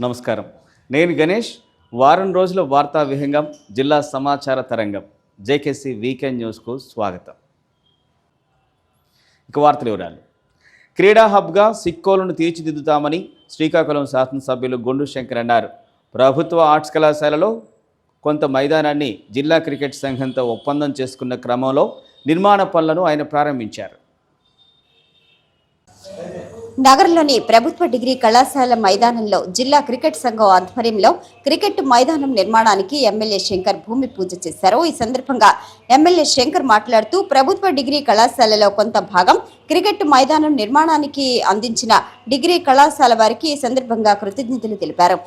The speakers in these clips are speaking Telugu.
నమస్కారం. నేను గణేష్ వారం రోజుల వార్తా విహంగం జిల్లా సమాచార తరంగం. జేకేసీ వీకెండ్ న్యూస్కు స్వాగతం. ఇక వార్తల వివరాలు. క్రీడా హబ్గా సిక్కోలను తీర్చిదిద్దుతామని శ్రీకాకుళం శాసనసభ్యులు గుండు శంకర్ అన్నారు. ప్రభుత్వ ఆర్ట్స్ కళాశాలలో కొంత మైదానాన్ని జిల్లా క్రికెట్ సంఘంతో ఒప్పందం చేసుకున్న క్రమంలో నిర్మాణ పనులను ఆయన ప్రారంభించారు. నగరంలోని ప్రభుత్వ డిగ్రీ కళాశాల మైదానంలో జిల్లా క్రికెట్ సంఘం ఆధ్వర్యంలో క్రికెట్ మైదానం నిర్మాణానికి ఎమ్మెల్యే శంకర్ భూమి పూజ చేశారు. ఈ సందర్భంగా ఎమ్మెల్యే శంకర్ మాట్లాడుతూ ప్రభుత్వ డిగ్రీ కళాశాలలో కొంత భాగం క్రికెట్ మైదానం నిర్మాణానికి అందించిన డిగ్రీ కళాశాల వారికి ఈ సందర్భంగా కృతజ్ఞతలు తెలిపారు.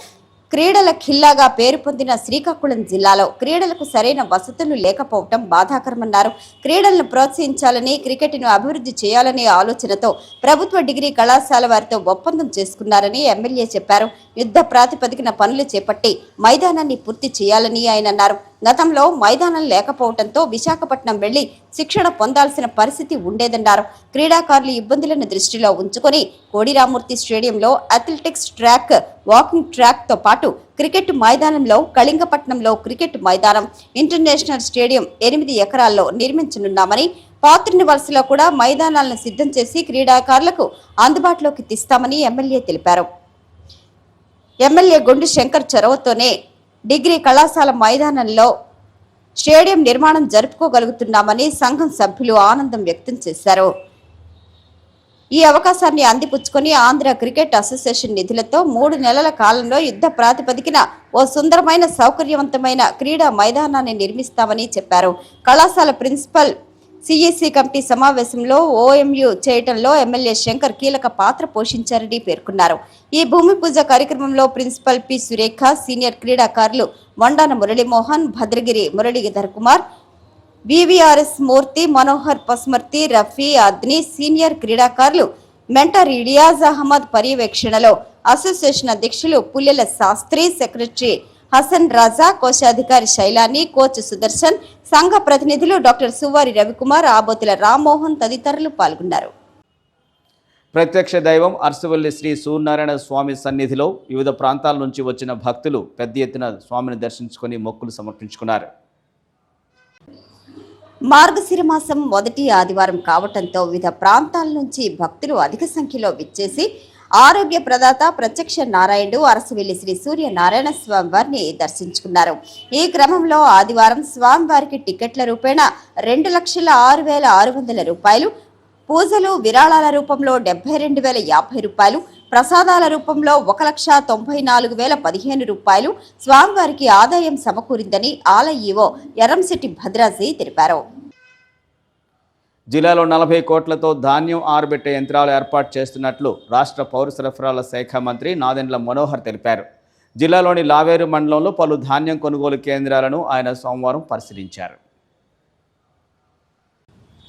క్రీడల ఖిల్లాగా పేరు పొందిన శ్రీకాకుళం జిల్లాలో క్రీడలకు సరైన వసతులు లేకపోవటం బాధాకరమన్నారు. క్రీడలను ప్రోత్సహించాలని క్రికెట్ను అభివృద్ధి చేయాలనే ఆలోచనతో ప్రభుత్వ డిగ్రీ కళాశాల వారితో ఒప్పందం చేసుకున్నారని ఎమ్మెల్యే చెప్పారు. యుద్ధ ప్రాతిపదికన పనులు చేపట్టి మైదానాన్ని పూర్తి చేయాలని ఆయన అన్నారు. గతంలో మైదానం లేకపోవడంతో విశాఖపట్నం వెళ్ళి శిక్షణ పొందాల్సిన పరిస్థితి ఉండేదన్నారు. క్రీడాకారులు ఇబ్బందులను దృష్టిలో ఉంచుకొని కోడిరామూర్తి స్టేడియంలో అథ్లెటిక్స్ ట్రాక్ వాకింగ్ ట్రాక్తో పాటు క్రికెట్ మైదానంలో కళింగపట్నంలో క్రికెట్ మైదానం ఇంటర్నేషనల్ స్టేడియం ఎనిమిది ఎకరాల్లో నిర్మించనున్నామని పాత్రిని వలసలో కూడా మైదానాలను సిద్ధం చేసి క్రీడాకారులకు అందుబాటులోకి తీస్తామని ఎమ్మెల్యే తెలిపారు. ఎమ్మెల్యే గుండు శంకర్ చొరవతోనే డిగ్రీ కళాశాల మైదానంలో స్టేడియం నిర్మాణం జరుపుకోగలుగుతున్నామని సంఘం సభ్యులు ఆనందం వ్యక్తం చేశారు. ఈ అవకాశాన్ని అందిపుచ్చుకొని ఆంధ్ర క్రికెట్ అసోసియేషన్ నిధులతో మూడు నెలల కాలంలో యుద్ధ ప్రాతిపదికన ఓ సుందరమైన సౌకర్యవంతమైన క్రీడా మైదానాన్ని నిర్మిస్తామని చెప్పారు. కళాశాల ప్రిన్సిపల్ సిఈసి కమిటీ సమావేశంలో ఓఎంయు చేయటంలో ఎమ్మెల్యే శంకర్ కీలక పాత్ర పోషించారని పేర్కొన్నారు. ఈ భూమి పూజ కార్యక్రమంలో ప్రిన్సిపల్ పి సురేఖ సీనియర్ క్రీడాకారులు మొండాన మురళీమోహన్ భద్రగిరి మురళీధర్ కుమార్ వివిఆర్ఎస్ మూర్తి మనోహర్ పస్మర్తి రఫీ అద్ని సీనియర్ క్రీడాకారులు మెంటర్ ఇడియాజ్ అహ్మద్ పర్యవేక్షణలో అసోసియేషన్ అధ్యక్షులు పుల్లెల శాస్త్రి సెక్రటరీ హసన్ రాజా కోశాధికారి శైలాని కోచ్ సుదర్శన్ సంఘ ప్రతినిధులు డాక్టర్ సువారి రవికుమార్ ఆబోతుల రామ్మోహన్ తదితరులు పాల్గొన్నారు. ప్రత్యక్ష దైవం అరసవల్లి శ్రీ సూర్యనారాయణ స్వామి సన్నిధిలో వివిధ ప్రాంతాల నుంచి వచ్చిన భక్తులు పెద్ద ఎత్తున స్వామిని దర్శించుకొని మొక్కులు సమర్పించుకున్నారు. మార్గశిర మాసం మొదటి ఆదివారం కావటంతో వివిధ ప్రాంతాల నుంచి భక్తులు అధిక సంఖ్యలో విచ్చేసి ఆరోగ్య ప్రదాత ప్రత్యక్ష నారాయణుడు అరసవెల్లి శ్రీ సూర్య నారాయణ స్వామి వారిని దర్శించుకున్నారు. ఈ క్రమంలో ఆదివారం స్వామివారికి టికెట్ల రూపేణ రెండు లక్షల ఆరు వేల ఆరు వందల రూపాయలు పూజలు విరాళాల రూపంలో డెబ్బై రెండు వేల యాభై రూపాయలు ప్రసాదాల రూపంలో ఒక లక్ష తొంభై నాలుగు వేల పదిహేను రూపాయలు స్వామివారికి ఆదాయం సమకూరిందని ఆలయ ఈవో ఎర్రంశెట్టి భద్రాజీ తెలిపారు. జిల్లాలో నలభై కోట్లతో ధాన్యం ఆరబెట్టే యంత్రాలు ఏర్పాటు చేస్తున్నట్లు రాష్ట్ర పౌర సరఫరాల శాఖ మంత్రి నాదెండ్ల మనోహర్ తెలిపారు. జిల్లాలోని లావేరు మండలంలో పలు ధాన్యం కొనుగోలు కేంద్రాలను ఆయన సోమవారం పరిశీలించారు.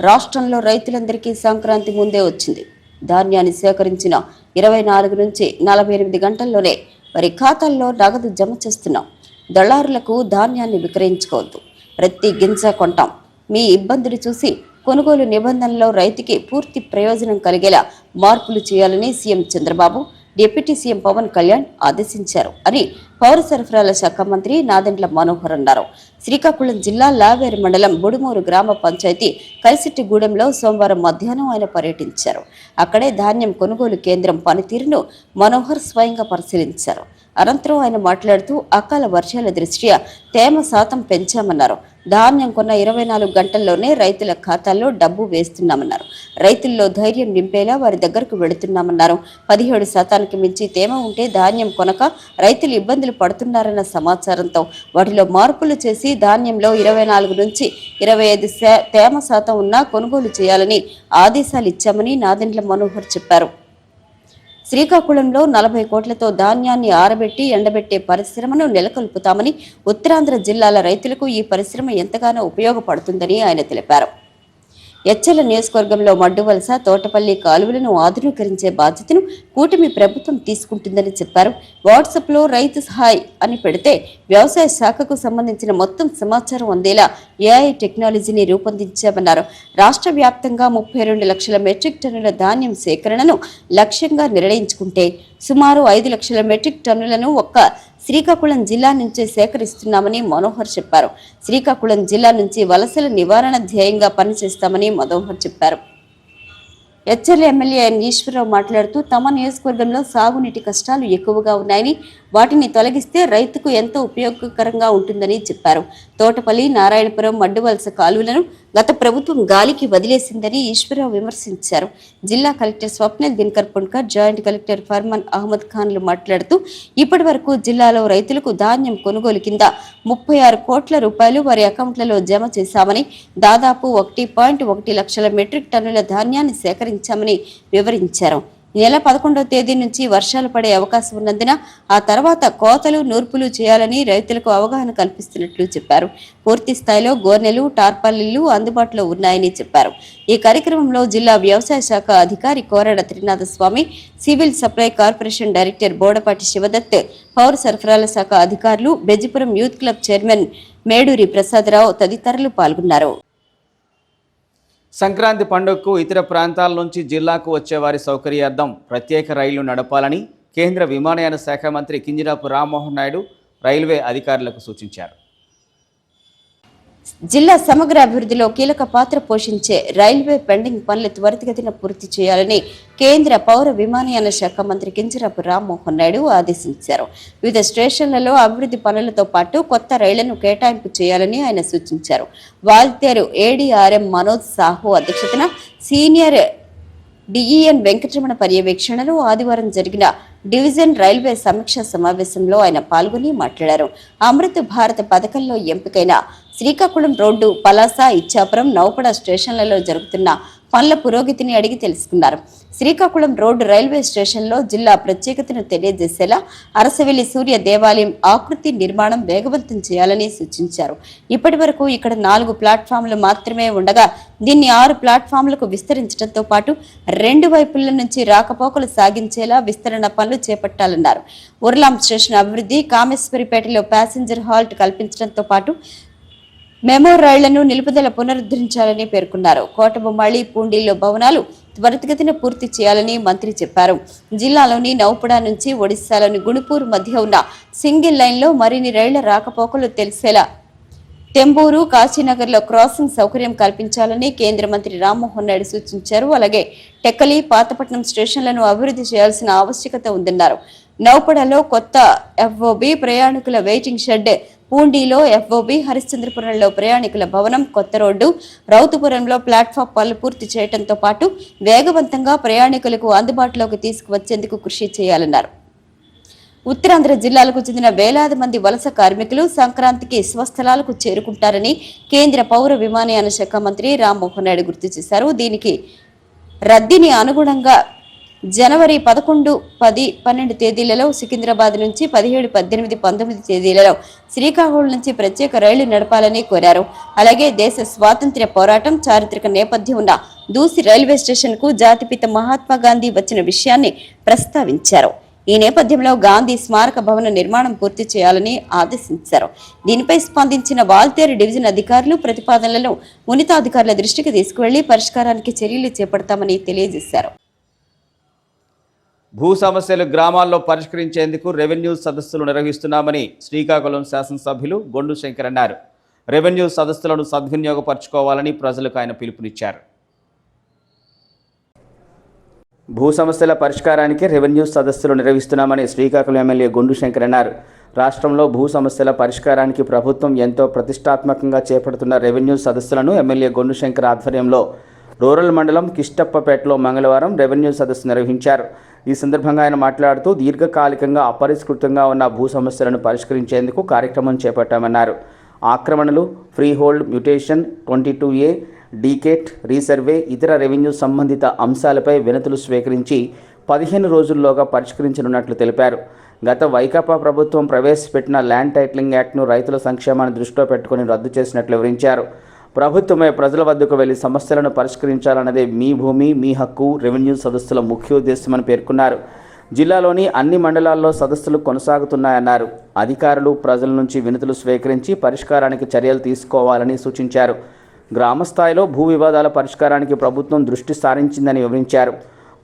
రాష్ట్రంలో రైతులందరికీ సంక్రాంతి ముందే వచ్చింది. ధాన్యాన్ని సేకరించిన ఇరవై నాలుగు నుంచి నలభై ఎనిమిది గంటల్లోనే వారి ఖాతాల్లో నగదు జమ చేస్తున్నాం. దళారులకు ధాన్యాన్ని విక్రయించుకోవద్దు. ప్రతి గింజ కొంటాం. మీ ఇబ్బందులు చూసి కొనుగోలు నిబంధనల్లో రైతుకి పూర్తి ప్రయోజనం కలిగేలా మార్పులు చేయాలని CM Chandrababu deputy CM Pawan Kalyan ఆదేశించారు అని పౌర సరఫరాల శాఖ మంత్రి నాదెండ్ల మనోహర్ అన్నారు. శ్రీకాకుళం జిల్లా లావేరు మండలం బుడుమూరు గ్రామ పంచాయతీ కలిసిట్టిగూడెంలో సోమవారం మధ్యాహ్నం ఆయన పర్యటించారు. అక్కడే ధాన్యం కొనుగోలు కేంద్రం పనితీరును మనోహర్ స్వయంగా పరిశీలించారు. అనంతరం ఆయన మాట్లాడుతూ అకాల వర్షాల దృష్ట్యా తేమ శాతం పెంచామన్నారు. ధాన్యం కొన్న ఇరవై నాలుగు గంటల్లోనే రైతుల ఖాతాల్లో డబ్బు వేస్తున్నామన్నారు. రైతుల్లో ధైర్యం నింపేలా వారి దగ్గరకు వెళుతున్నామన్నారు. పదిహేడు శాతానికి మించి తేమ ఉంటే ధాన్యం కొనక రైతులు ఇబ్బందులు పడుతున్నారన్న సమాచారంతో వాటిలో మార్పులు చేసి ధాన్యంలో ఇరవై నాలుగు నుంచి ఇరవై ఐదు తేమ శాతం ఉన్నా కొనుగోలు చేయాలని ఆదేశాలు ఇచ్చామని నాదెండ్ల మనోహర్ చెప్పారు. శ్రీకాకుళంలో నలభై కోట్లతో ధాన్యాన్ని ఆరబెట్టి ఎండబెట్టే పరిశ్రమను నెలకొల్పుతామని ఉత్తరాంధ్ర జిల్లాల రైతులకు ఈ పరిశ్రమ ఎంతగానో ఉపయోగపడుతుందని ఆయన తెలిపారు. ఎచ్చల నియోజకవర్గంలో మడ్డువలస తోటపల్లి కాలువలను ఆధునీకరించే బాధ్యతను కూటమి ప్రభుత్వం తీసుకుంటుందని చెప్పారు. వాట్సాప్లో రైతు సహాయ్ అని పెడితే వ్యవసాయ శాఖకు సంబంధించిన మొత్తం సమాచారం అందేలా ఏఐ టెక్నాలజీని రూపొందించామన్నారు. రాష్ట్ర వ్యాప్తంగా ముప్పై రెండు లక్షల మెట్రిక్ టన్నుల ధాన్యం సేకరణను లక్ష్యంగా నిర్ణయించుకుంటే సుమారు ఐదు లక్షల మెట్రిక్ టన్నులను ఒక్క శ్రీకాకుళం జిల్లా నుంచే సేకరిస్తున్నామని మనోహర్ చెప్పారు. శ్రీకాకుళం జిల్లా నుంచి వలసల నివారణ ధ్యేయంగా పనిచేస్తామని మనోహర్ చెప్పారు. హెచ్ఎల్ ఎమ్మెల్యే ఎన్ ఈశ్వరరావు మాట్లాడుతూ తమ నియోజకవర్గంలో సాగునీటి కష్టాలు ఎక్కువగా ఉన్నాయని వాటిని తొలగిస్తే రైతుకు ఎంతో ఉపయోగకరంగా ఉంటుందని చెప్పారు. తోటపల్లి నారాయణపురం మడ్డువలస కాలువలను గత ప్రభుత్వం గాలికి వదిలేసిందని ఈశ్వరరావు విమర్శించారు. జిల్లా collector Swapnil Dinakar Pundkar joint collector Farman Ahmed ఖాన్లు మాట్లాడుతూ ఇప్పటి వరకు జిల్లాలో రైతులకు ధాన్యం కొనుగోలు కింద ముప్పై ఆరు కోట్ల రూపాయలు వారి అకౌంట్లలో జమ చేశామని దాదాపు ఒకటి పాయింట్ ఒకటి లక్షల మెట్రిక్ టన్నుల ధాన్యాన్ని సేకరించామని వివరించారు. ఈ నెల పదకొండవ తేదీ నుంచి వర్షాలు పడే అవకాశం ఉన్నందున ఆ తర్వాత కోతలు నూర్పులు చేయాలని రైతులకు అవగాహన కల్పిస్తున్నట్లు చెప్పారు. పూర్తి స్థాయిలో గోర్నెలు టార్పాలిన్లు అందుబాటులో ఉన్నాయని చెప్పారు. ఈ కార్యక్రమంలో జిల్లా వ్యవసాయ శాఖ అధికారి Korada Trinadhaswamy civil supply corporation director Bodapati Sivadatt పౌర సరఫరాల శాఖ అధికారులు Bejipuram youth club chairman Meduri Prasadarao తదితరులు పాల్గొన్నారు. సంక్రాంతి పండుగకు ఇతర ప్రాంతాల నుంచి జిల్లాకు వచ్చే వారి సౌకర్యార్థం ప్రత్యేక రైళ్ళు నడపాలని కేంద్ర విమానయాన శాఖ మంత్రి కింజరాపు రామ్మోహన్ నాయుడు రైల్వే అధికారులకు సూచించారు. జిల్లా సమగ్ర అభివృద్ధిలో కీలక పాత్ర పోషించే రైల్వే పెండింగ్ పనులు త్వరితగతిన పూర్తి చేయాలని కేంద్ర పౌర విమానయాన శాఖ మంత్రి కింజరాపు రామ్మోహన్ నాయుడు ఆదేశించారు. వివిధ స్టేషన్లలో అభివృద్ధి పనులతో పాటు కొత్త రైళ్ళను కేటాయింపు చేయాలని ఆయన సూచించారు. వాల్తేరు ఏడీఆర్ఎం మనోజ్ సాహు అధ్యక్షతన సీనియర్ డిఈఎన్ వెంకటరమణ పర్యవేక్షణలో ఆదివారం జరిగిన డివిజన్ రైల్వే సమీక్ష సమావేశంలో ఆయన పాల్గొని మాట్లాడారు. అమృత్ భారత్ పథకంలో ఎంపికైన శ్రీకాకుళం రోడ్డు పలాస ఇచ్చాపురం నౌపడ స్టేషన్లలో జరుగుతున్న పనుల పురోగతిని అడిగి తెలుసుకున్నారు. శ్రీకాకుళం రోడ్డు రైల్వే స్టేషన్లో జిల్లా ప్రత్యేకతను తెలియజేసేలా అరసవెల్లి సూర్య దేవాలయం ఆకృతి నిర్మాణం వేగవంతం చేయాలని సూచించారు. ఇప్పటి వరకు ఇక్కడ నాలుగు ప్లాట్ఫామ్లు మాత్రమే ఉండగా దీన్ని ఆరు ప్లాట్ఫామ్లకు విస్తరించడంతో పాటు రెండు వైపుల నుంచి రాకపోకలు సాగించేలా విస్తరణ పనులు చేపట్టాలన్నారు. ఉర్లాం స్టేషన్ అభివృద్ధి కామేశ్వరిపేటలో ప్యాసింజర్ హాల్ట్ కల్పించడంతో పాటు మెమో రైళ్ళను నిలుపుదల పునరుద్ధరించాలని పేర్కొన్నారు. కోటబొమ్మాళి పూండిలో భవనాలు త్వరితగతిన పూర్తి చేయాలని మంత్రి చెప్పారు. జిల్లాలోని నౌపడా నుంచి ఒడిశాలోని గుణుపూర్ మధ్య ఉన్న సింగిల్ లైన్లో మరిన్ని రైళ్ళ రాకపోకలు తెలిసేలా తెంబూరు కాశీనగర్లో క్రాసింగ్ సౌకర్యం కల్పించాలని కేంద్ర మంత్రి రామ్మోహన్ నాయుడు సూచించారు. అలాగే టెక్కలి పాతపట్నం స్టేషన్లను అభివృద్ధి చేయాల్సిన ఆవశ్యకత ఉందన్నారు. నౌపడలో కొత్త ఎఫ్ఓబి ప్రయాణికుల వెయిటింగ్ షెడ్ పూండిలో ఎఫ్ఓబి హరిశ్చంద్రపురంలో ప్రయాణికుల భవనం కొత్త రోడ్డు రౌతుపురంలో ప్లాట్ఫామ్ పనులు పూర్తి చేయడంతో పాటు వేగవంతంగా ప్రయాణికులకు అందుబాటులోకి తీసుకువచ్చేందుకు కృషి చేయాలన్నారు. ఉత్తరాంధ్ర జిల్లాలకు చెందిన వేలాది మంది వలస కార్మికులు సంక్రాంతికి స్వస్థలాలకు చేరుకుంటారని కేంద్ర పౌర విమానయాన శాఖ మంత్రి రామ్మోహన్ నాయుడు గుర్తు చేశారు. దీనికి రద్దీని అనుగుణంగా జనవరి పదకొండు పది పన్నెండు తేదీలలో సికింద్రాబాద్ నుంచి పదిహేడు పద్దెనిమిది పంతొమ్మిది తేదీలలో శ్రీకాకుళం నుంచి ప్రత్యేక రైళ్ళు నడపాలని కోరారు. అలాగే దేశ స్వాతంత్ర్య పోరాటం చారిత్రక నేపథ్యం ఉన్న దూసి రైల్వే స్టేషన్కు జాతిపిత మహాత్మా గాంధీ వచ్చిన విషయాన్ని ప్రస్తావించారు. ఈ నేపథ్యంలో గాంధీ స్మారక భవన నిర్మాణం పూర్తి చేయాలని ఆదేశించారు. దీనిపై స్పందించిన వాల్తేరు డివిజన్ అధికారులు ప్రతిపాదనలను ఉన్నతాధికారుల దృష్టికి తీసుకువెళ్ళి పరిష్కారానికి చర్యలు చేపడతామని తెలియజేశారు. భూ సమస్యలు గ్రామాల్లో పరిష్కరించేందుకు రెవెన్యూ సదస్సులు నిర్వహిస్తున్నామని శ్రీకాకుళం శాసనసభ్యులు గొండు శంకర్ అన్నారు. రెవెన్యూ సదస్సులను సద్వినియోగపరచుకోవాలని ప్రజలకు ఆయన పిలుపునిచ్చారు. భూ సమస్యల పరిష్కారానికి రెవెన్యూ సదస్సులు నిర్వహిస్తున్నామని శ్రీకాకుళం ఎమ్మెల్యే గుండు శంకర్ అన్నారు. రాష్ట్రంలో భూ సమస్యల పరిష్కారానికి ప్రభుత్వం ఎంతో ప్రతిష్టాత్మకంగా చేపడుతున్న రెవెన్యూ సదస్సులను ఎమ్మెల్యే గొండు శంకర్ ఆధ్వర్యంలో రూరల్ మండలం కిష్టప్పపేటలో మంగళవారం రెవెన్యూ సదస్సు నిర్వహించారు. ఈ సందర్భంగా ఆయన మాట్లాడుతూ దీర్ఘకాలికంగా అపరిష్కృతంగా ఉన్న భూ సమస్యలను పరిష్కరించేందుకు కార్యక్రమం చేపట్టామన్నారు. ఆక్రమణలు freehold mutation twenty two A డీకేట్ resurvey ఇతర రెవెన్యూ సంబంధిత అంశాలపై వినతులు స్వీకరించి పదిహేను రోజుల్లోగా పరిష్కరించనున్నట్లు తెలిపారు. గత వైకాపా ప్రభుత్వం ప్రవేశపెట్టిన ల్యాండ్ టైటిలింగ్ యాక్ట్ను రైతుల సంక్షేమాన్ని దృష్టిలో పెట్టుకుని రద్దు చేసినట్లు వివరించారు. ప్రభుత్వమే ప్రజల వద్దకు వెళ్ళి సమస్యలను పరిష్కరించాలన్నదే మీ భూమి మీ హక్కు రెవెన్యూ సదస్సుల ముఖ్యోద్దేశమని పేర్కొన్నారు. జిల్లాలోని అన్ని మండలాల్లో సదస్సులు కొనసాగుతున్నాయన్నారు. అధికారులు ప్రజల నుంచి వినతులు స్వీకరించి పరిష్కారానికి చర్యలు తీసుకోవాలని సూచించారు. గ్రామస్థాయిలో భూ వివాదాల పరిష్కారానికి ప్రభుత్వం దృష్టి సారించిందని వివరించారు.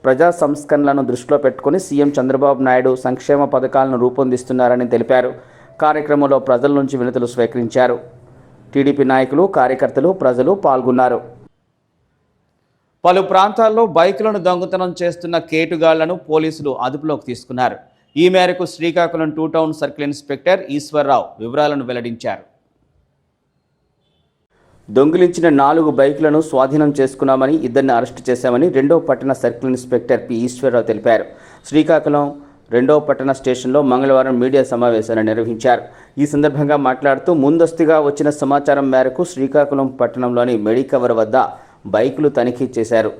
ప్రజా సంస్కరణలను దృష్టిలో పెట్టుకుని సీఎం చంద్రబాబు నాయుడు సంక్షేమ పథకాలను రూపొందిస్తున్నారని తెలిపారు. కార్యక్రమంలో ప్రజల నుంచి వినతులు స్వీకరించారు. టీడీపీ నాయకులు కార్యకర్తలు ప్రజలు పాల్గొన్నారు. పలు ప్రాంతాల్లో బైకులను దొంగతనం చేస్తున్న కేటుగాళ్ళను పోలీసులు అదుపులోకి తీసుకున్నారు. ఈ మేరకు Srikakulam two town circle inspector Eswarrao వివరాలను వెల్లడించారు. దొంగిలించిన నాలుగు బైకులను స్వాధీనం చేసుకున్నామని ఇద్దరిని అరెస్టు చేశామని రెండో పట్టణ సర్కిల్ ఇన్స్పెక్టర్ పి. ఈశ్వరరావు తెలిపారు. శ్రీకాకుళం రెండవ పట్టణ స్టేషన్లో మంగళవారం మీడియా సమావేశాన్ని నిర్వహించారు. ఈ సందర్భంగా మాట్లాడుతూ ముందస్తుగా వచ్చిన సమాచారం మేరకు శ్రీకాకుళం పట్టణంలోని మెడికవర్ వద్ద బైకులు తనిఖీ చేశారు.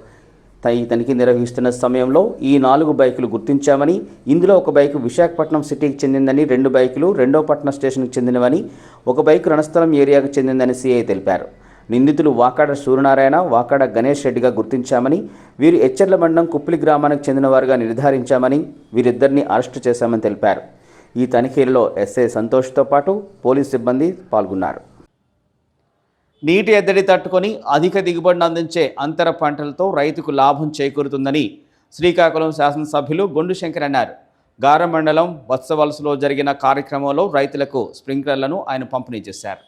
త- ఈ తనిఖీ నిర్వహిస్తున్న సమయంలో ఈ నాలుగు బైకులు గుర్తించామని ఇందులో ఒక బైకు విశాఖపట్నం సిటీకి చెందిందని రెండు బైకులు రెండో పట్టణ స్టేషన్కి చెందినవని ఒక బైకు రణస్థలం ఏరియాకు చెందిందని సిఐ తెలిపారు. నిందితులు వాకాడ సూర్యనారాయణ వాకాడ గణేష్ రెడ్డిగా గుర్తించామని వీరు ఎచ్చర్ల మండలం కుప్పిలి గ్రామానికి చెందినవారుగా నిర్ధారించామని వీరిద్దరిని అరెస్టు చేశామని తెలిపారు. ఈ తనిఖీలలో ఎస్ఐ సంతోష్తో పాటు పోలీస్ సిబ్బంది పాల్గొన్నారు. నీటి ఎద్దడి తట్టుకొని అధిక దిగుబడిని అందించే అంతర పంటలతో రైతుకు లాభం చేకూరుతుందని శ్రీకాకుళం శాసనసభ్యులు గొండు శంకర్ అన్నారు. గార మండలం వత్సవలసలో జరిగిన కార్యక్రమంలో రైతులకు స్ప్రింక్లర్లను ఆయన పంపిణీ చేశారు.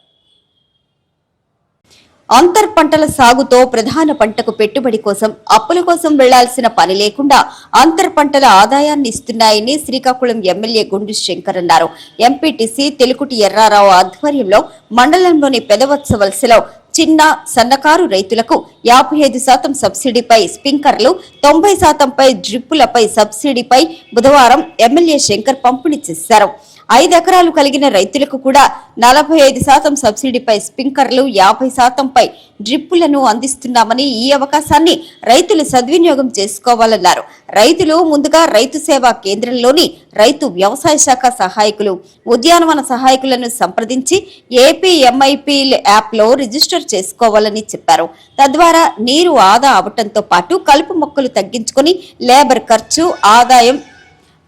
అంతర్ పంటల సాగుతో ప్రధాన పంటకు పెట్టుబడి కోసం అప్పుల కోసం వెళ్ళాల్సిన పని లేకుండా అంతర్ పంటల ఆదాయాన్ని ఇస్తున్నాయని శ్రీకాకుళం ఎమ్మెల్యే గుండు శంకర్ అన్నారు. ఎంపీటీసీ తెలుకుటి ఎర్రారావు ఆధ్వర్యంలో మండలంలోని పెదవత్స వలసలో చిన్న సన్నకారు రైతులకు యాభై ఐదు శాతం సబ్సిడీపై స్పింకర్లు తొంభై శాతంపై డ్రిప్పులపై సబ్సిడీపై బుధవారం ఎమ్మెల్యే శంకర్ పంపిణీ చేశారు. ఐదు ఎకరాలు కలిగిన రైతులకు కూడా నలభై ఐదు శాతం సబ్సిడీపై స్ప్రింకర్లు యాభై శాతంపై డ్రిప్పులను అందిస్తున్నామని ఈ అవకాశాన్ని రైతులు సద్వినియోగం చేసుకోవాలన్నారు. రైతులు ముందుగా రైతు సేవా కేంద్రంలోని రైతు వ్యవసాయ శాఖ సహాయకులు ఉద్యానవన సహాయకులను సంప్రదించి ఏపీఎంఐపీ యాప్లో రిజిస్టర్ చేసుకోవాలని చెప్పారు. తద్వారా నీరు ఆదా అవటంతో పాటు కలుపు మొక్కలు తగ్గించుకొని లేబర్ ఖర్చు ఆదాయం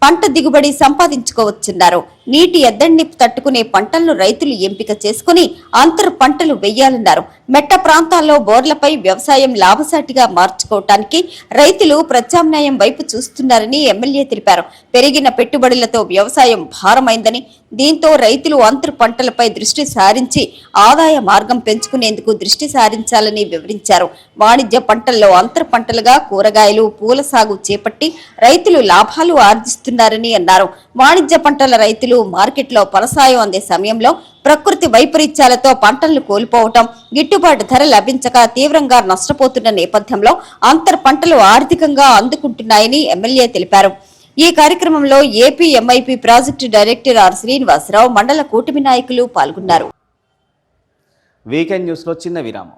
పంట దిగుబడి సంపాదించుకోవచ్చున్నారు. నీటి ఎద్దడిని తట్టుకునే పంటలను రైతులు ఎంపిక చేసుకుని అంతర పంటలు వెయ్యాలన్నారు మెట్ట ప్రాంతాల్లో బోర్లపై వ్యవసాయం లాభసాటిగా మార్చుకోవటానికి రైతులు ప్రత్యామ్నాయం వైపు చూస్తున్నారని ఎమ్మెల్యే తెలిపారు. పెరిగిన పెట్టుబడులతో వ్యవసాయం భారమైందని దీంతో రైతులు అంతర పంటలపై దృష్టి సారించి ఆదాయ మార్గం పెంచుకునేందుకు దృష్టి సారించాలని వివరించారు. వాణిజ్య పంటల్లో అంతర పంటలుగా కూరగాయలు పూల సాగు చేపట్టి రైతులు లాభాలు ఆర్జిస్తున్నారని అన్నారు. వాణిజ్య పంటల రైతులు రైతులు మార్కెట్లో పనసాయం అందే సమయంలో ప్రకృతి వైపరీత్యాలతో పంటలను కోల్పోవటం గిట్టుబాటు ధర లభించక తీవ్రంగా నష్టపోతున్న నేపథ్యంలో అంతర్ పంటలు ఆర్థికంగా అందుకుంటున్నాయని ఎమ్మెల్యే తెలిపారు. ఈ కార్యక్రమంలో AP MIP project director R Srinivasarao మండల కూటమి నాయకులు పాల్గొన్నారు. వీకెండ్ న్యూస్లో చిన్న విరామం.